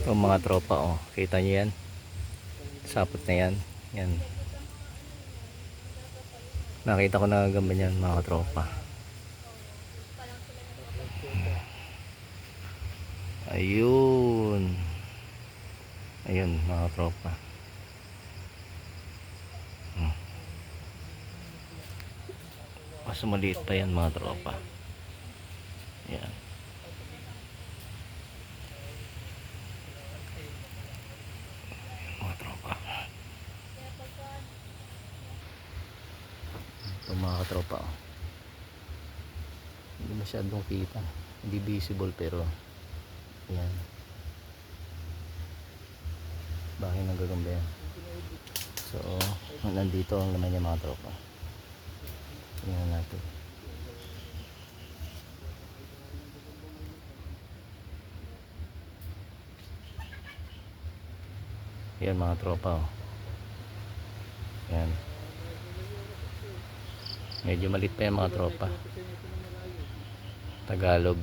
Ito mga tropa oh. Kita niyo yan? Sapot na yan. Yan. Nakita ko na gamba niyan mga tropa. Ayun. Ayun mga tropa. Hmm. Mas maliit pa yan mga tropa. Yan. Mga tropa. Ito mga katropa. Oh. Hindi masyadong kita. Hindi visible pero yan. Bakit nagagamba yan? So, nandito ang laman niya mga tropa. Tingnan natin. Yan mga tropa oh. Yan. Medyo malit pa yan mga tropa. Tagalog.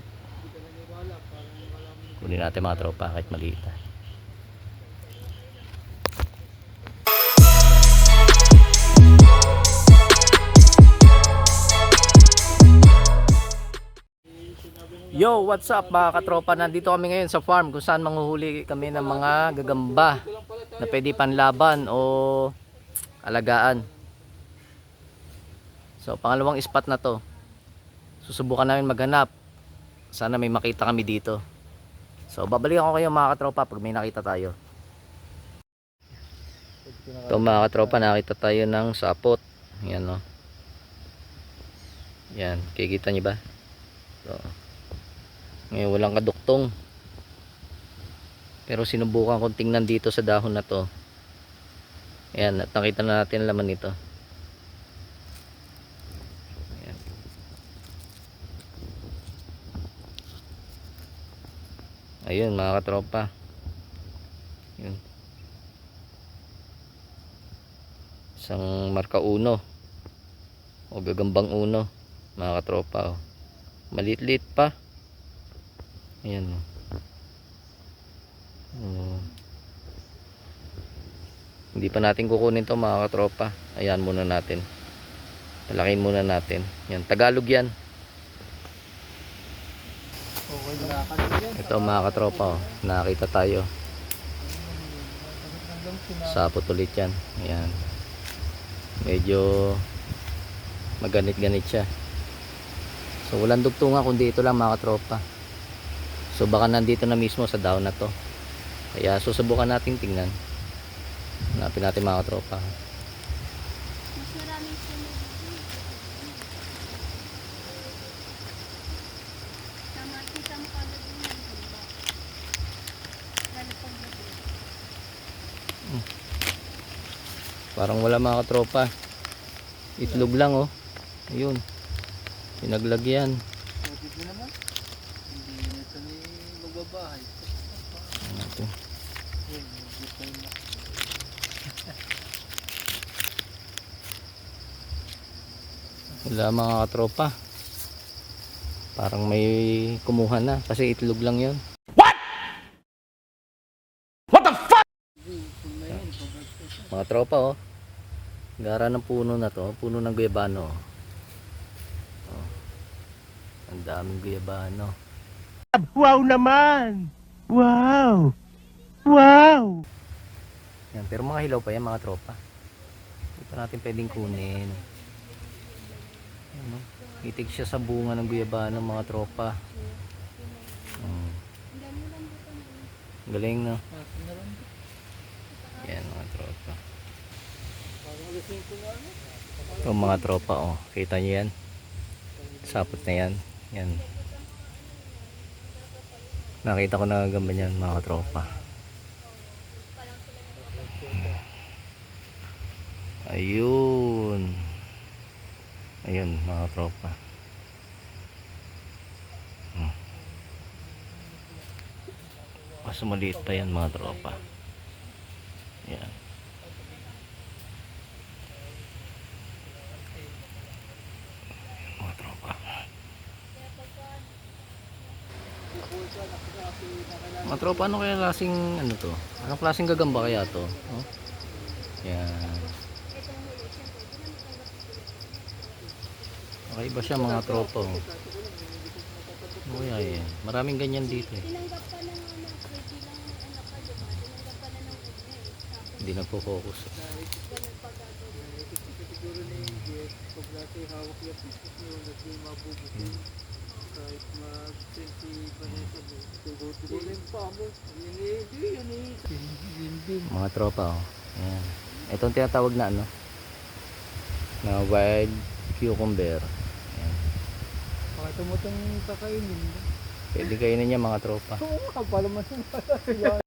Kunin natin mga tropa kahit maliit. ah. Yo, what's up mga katropa? Nandito kami ngayon sa farm kung saan manghuhuli kami ng mga gagamba na pwede panlaban o alagaan. So, pangalawang spot na to. Susubukan namin maghanap. Sana may makita kami dito. So, babalikan ko kayo mga katropa pag may nakita tayo. Ito mga katropa, nakita tayo ng sapot. Yan no. Yan, kikita niyo ba? So, ngayon walang kaduktong. Pero sinubukan kong tingnan dito sa dahon na to. Ayan, at nakita na natin laman nito. Ayun mga katropa. Yun. Isang marka uno. O gagambang uno. Mga katropa. Oh. Maliit-liit pa. Ayan. oh. Oh. Hindi pa natin kukunin to mga katropa. Ayan muna natin. Talakin muna natin. Yan, Tagalog yan. Ito mga katropa, oh. nakakita tayo. Sapot ulit yan. Ayan. Medyo maganit-ganit siya. So walang dugtungan kundi ito lang mga katropa. So baka nandito na mismo sa dahon na to. Kaya susubukan natin tingnan. Hanapin natin mga katropa. Mas maraming sunod dito. Tama, kita mo kagad yung yan, diba? Lalo pag gabi. Parang wala mga katropa. Itlog lang oh. Ayun. Pinaglagyan. Ito. Wala mga katropa. Parang may kumuha na kasi itlog lang 'yon. Mga tropa oh. Gara ng puno na to, puno ng guyabano. Oh. Ang daming guyabano. Wow naman! Wow! Wow! Yan, pero mga hilaw pa yan mga tropa. Hindi pa natin pwedeng kunin. Ano? Itig siya sa bunga ng guyabano mga tropa. Hmm. Galing no? Yan mga tropa. Ito mga tropa oh. Kita niyo yan? Sapot na yan. Yan. Nakita ko na gamba niyan mga tropa. Ayun. Ayun mga tropa. Hmm. Mas maliit pa yan mga tropa. Yan. Mga tropa. Mga tropa, ano kaya klaseng ano to? Anong klaseng gagamba kaya to? Oh? Yan. Okay ba siya mga tropa? Oh? Oh, yeah, yeah. Maraming ganyan dito eh. Mag-20 Vanessa mo, tugo-tugo na yung paa mo. Yun eh, di, yun eh. Yun din. Mga tropa oh. Yan. Itong tinatawag na ano? Na wild cucumber. Yan. Baka tumutong kakainin. Pwede kainin niya mga tropa. Oo, kapal naman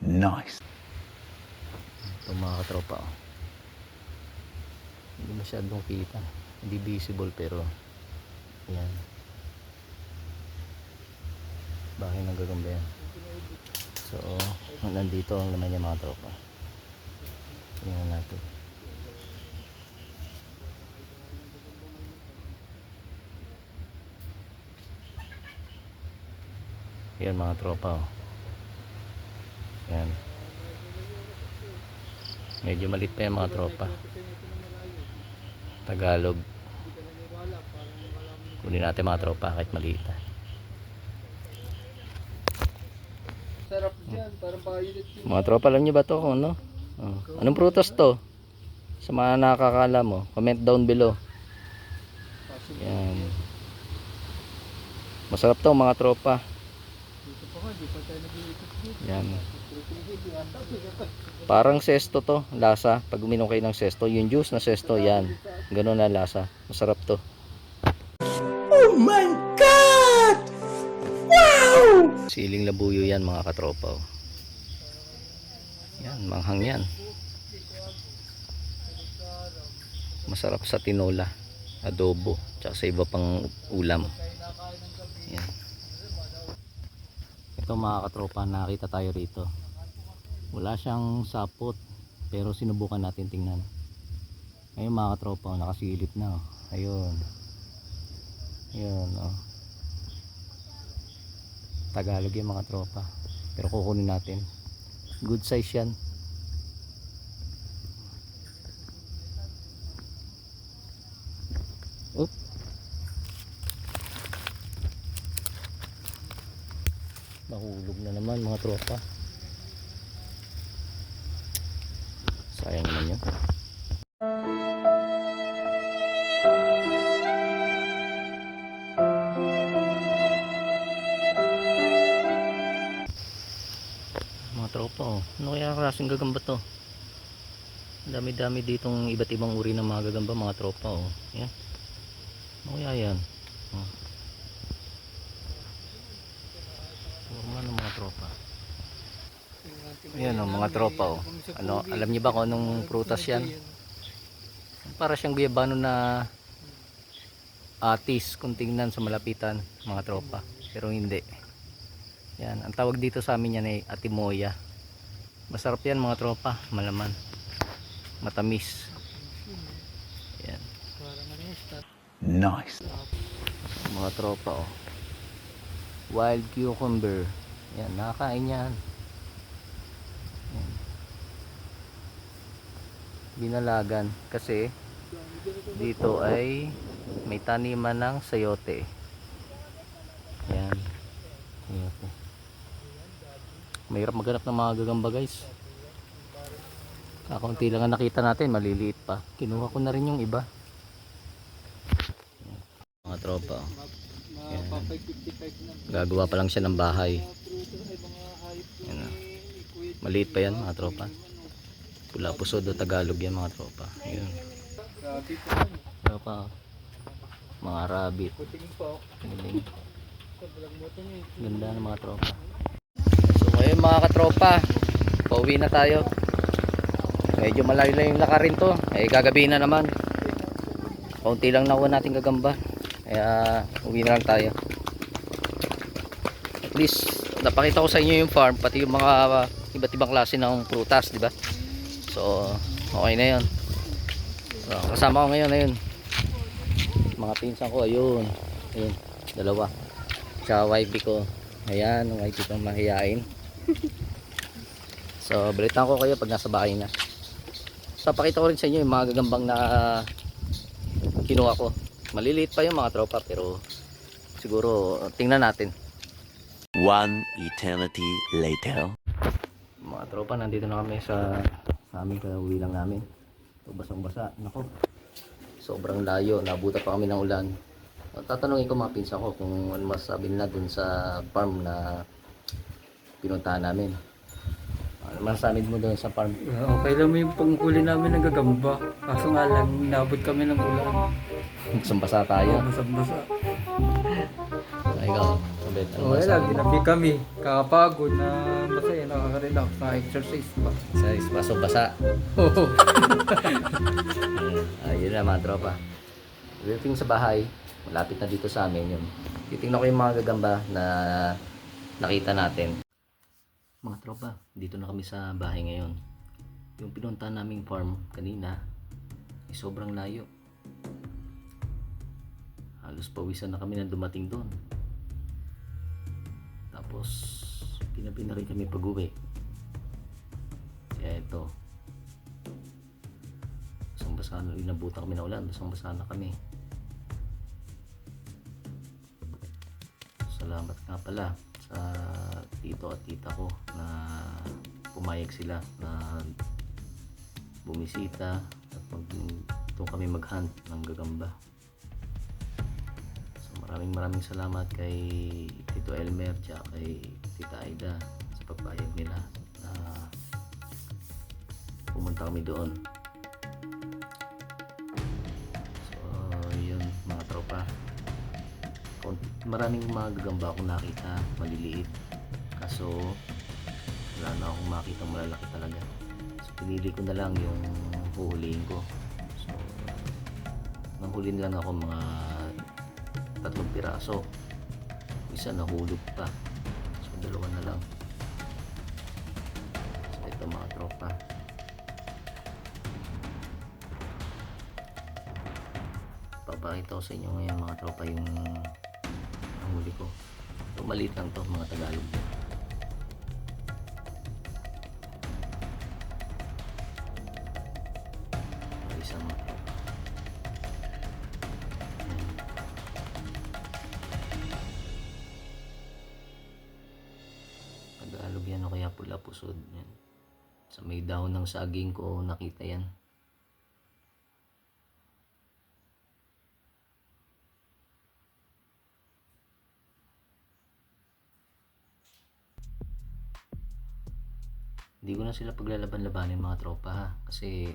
siya. Ito mga katropa oh. Hindi masyadong kita. Hindi visible pero yan. Bahay ng gagamba yan. So, nandito ang naman niya mga tropa. Tingnan natin. Yan mga tropa oh. Yan. Medyo malit pa yung mga tropa. Tagalog. Kunin natin mga tropa kahit maliit. ah. Sarap dyan, parang violet yun. Mga tropa, alam nyo ba to kung ano? Oh. Anong prutas to? Sa mga nakakala mo, comment down below. Yan. Masarap to mga tropa. Dito pa nga, di pa tayo nag-iikot dito. Yan. Parang sesto to, lasa. Pag uminom kayo ng sesto, yung juice na sesto, yan. Ganun na lasa. Masarap to. Oh my God! Wow! Siling labuyo yan mga katropa. oh. Yan, manghang yan. Masarap sa tinola, adobo, tsaka sa iba pang ulam. Yan. Ito mga katropa, nakita tayo rito. Wala siyang sapot, pero sinubukan natin tingnan. Ayun mga katropa, oh, nakasilip na. oh. Ayun. Ayun, oh. Tagalog yung mga tropa. Pero kukunin natin. Good size yan. Oop. Nahulog na naman mga tropa. Klaseng gagamba to? Ang Dami-dami ditong iba't ibang uri ng mga gagamba mga tropa oh. Yan. Ano kaya yan? Oh. Forma ng mga tropa. Yan oh, mga tropa oh. Ano, alam niyo ba kung anong prutas yan? Para siyang guyabano na atis kung tingnan sa malapitan mga tropa. Pero hindi. Yan, ang tawag dito sa amin yan ay atimoya. Masarap yan mga tropa, malaman. Matamis. Yan. Nice. mga tropa oh. Wild cucumber. Yan, nakakain yan. Yan. Binalagan kasi dito ay may taniman ng sayote. Yan. Sayote. Mahirap maghanap ng mga gagamba guys. Kakaunti lang ang nakita natin, maliliit pa. Kinuha ko na rin yung iba. Mga tropa. oh. 55 na. Gagawa pa lang siya ng bahay. Prutas ay mga hayop doon Yan na. eh, kuya. Maliit pa yan mga tropa. Pula pusod o Tagalog yan mga tropa. Yun. Grabe pa yan. Tropa. oh. Mga rabbit. Ganda ng mga tropa. Mga katropa, pauwi na tayo. Medyo malayo lang yung lakarin to. Eh gagabi na naman. Kaunti lang nakuha natin gagamba. Kaya uwi na lang tayo. At least napakita ko sa inyo yung farm pati yung mga uh, iba't ibang klase ng prutas, di ba? So okay na 'yon. So, kasama ko ngayon ayun. Mga pinsan ko ayun. Ayun, dalawa. Tsaka wifey ko. Ayan, ang wifey ko mahihain. so, balitan ko kayo pag nasa bahay na. So, pakita ko rin sa inyo yung mga gagambang na kinuha ko. Maliliit pa yung mga tropa pero siguro tingnan natin. One eternity later. Mga tropa, nandito na kami sa aming kauwi lang namin. So, basang basa. Nako, sobrang layo. Nabuta pa kami ng ulan. At Tatanungin ko mga pinsa ko kung ano masasabi nila dun sa farm na pinuntahan namin. Ano masasabi mo dun sa farm? Ah, Okay lang yung panghuli namin ng gagamba. Kaso nga lang, inabot kami ng ulan. Basang basa tayo. Basang-basa. Ay, ikaw, Abet, ano Okay lang, masasabi mo? ginabi kami. Kakapagod na masaya, nakaka-relax, na-exercise pa. Sa baso basa. Ayun na mga tropa. Pagdating sa bahay, malapit na dito sa amin yun. Titingnan ko yung mga gagamba na nakita natin. Mga tropa, dito na kami sa bahay ngayon. Yung pinunta naming farm kanina, ay sobrang layo. Halos pawisan na kami na dumating doon. Tapos, pinabi na rin kami pag-uwi. Kaya ito. Basang basa na inabutan kami na ulan. Basang basa na kami. Salamat nga pala sa tito at tita ko na pumayag sila na bumisita at mag, doon kami mag-hunt ng gagamba. So maraming maraming salamat kay Tito Elmer at kay Tita Aida sa pagpayag nila na pumunta kami doon. Maraming mga gagamba akong nakita, maliliit. Kaso, wala na akong makita malalaki talaga. So, pinili ko na lang yung huhulihin ko. So, nanghuli lang ako mga tatlong piraso. Isa nahulog pa. So, dalawa na lang. So, ito mga tropa. papakita ko sa inyo ngayon mga tropa yung huli ko ito maliit lang to mga Tagalog isang. Tagalog yan o kaya pula pusod yan. sa may dahon ng saging ko nakita yan Hindi ko na sila paglalaban-labanin mga tropa ha. Kasi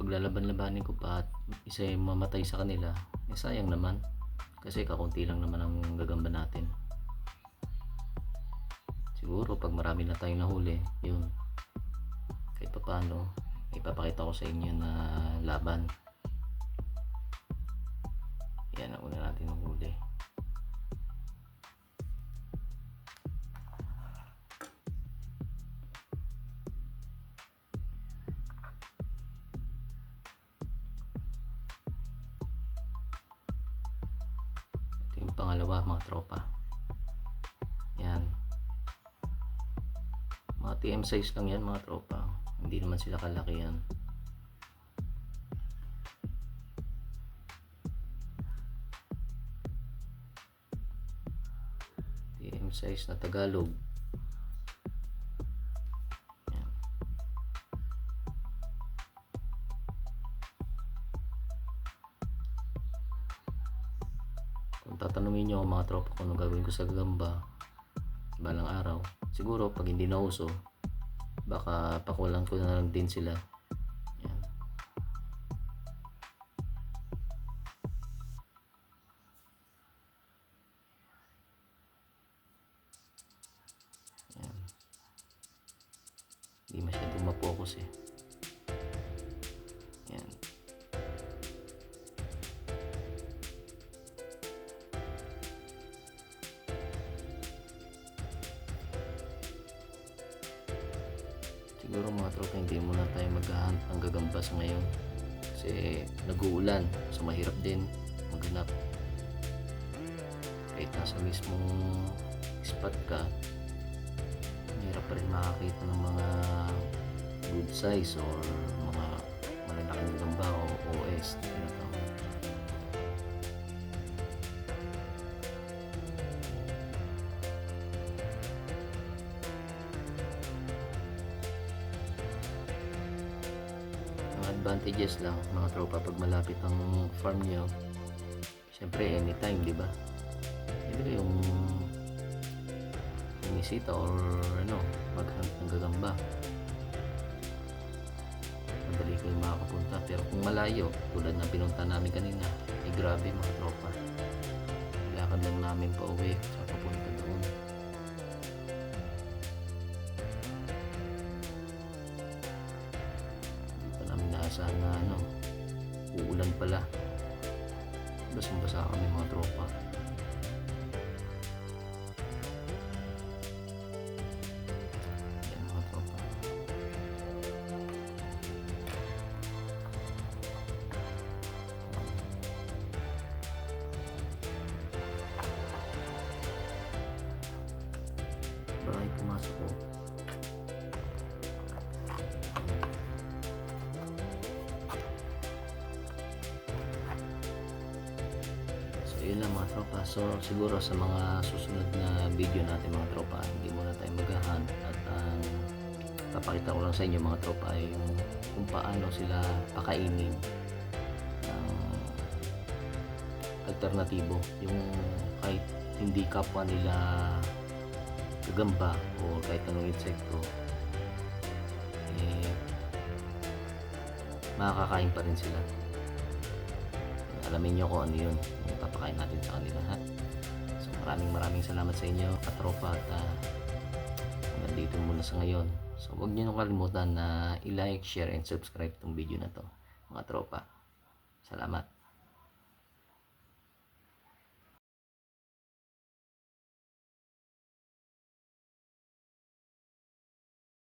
paglalaban-labanin ko pa at isa yung mamatay sa kanila, eh sayang naman. Kasi kakunti lang naman ang gagamba natin. Siguro pag marami na tayong nahuli, yun. Kahit pa paano, ipapakita ko sa inyo na laban. Yan ang una natin nahuli. Pangalawa mga tropa. Yan. Mga TM size lang yan mga tropa. Hindi naman sila kalaki yan. TM size na Tagalog. Tatanungin nyo mga tropa kung ano gagawin ko sa gagamba balang araw, siguro pag hindi nauso, baka pakulan ko na lang din sila. Siguro mga tropa hindi muna tayo maghahunt ng gagamba sa ngayon. Kasi nag-uulan. So mahirap din mag maghanap kahit nasa mismong spot ka mahirap pa rin makakita ng mga good size or mga malalaking gamba o advantages lang mga tropa pag malapit ang farm nyo syempre anytime di ba? Hindi yung bumisita or ano maghunt ng gagamba. Madali kayo makakapunta. Pero kung malayo tulad ng pinunta namin kanina eh grabe mga tropa. Lakad lang namin pa uwi sa papunta doon pa namin naasahan na ano uulan pala basang basa kami mga tropa. Bakit pumasok ko? Mga tropa. So siguro sa mga susunod na video natin mga tropa, hindi muna tayo maghahunt at ang papakita ko lang sa inyo mga tropa ay yung kung paano sila pakainin ng alternatibo. Yung kahit hindi kapwa nila gagamba o kahit anong insekto eh makakakain pa rin sila alamin nyo kung ano yun. Yung papakain natin sa kanila ha? So maraming maraming salamat sa inyo katropa at uh, hanggang muna sa ngayon. So huwag nyo nang kalimutan na i-like, share and subscribe tong video na to mga tropa. Salamat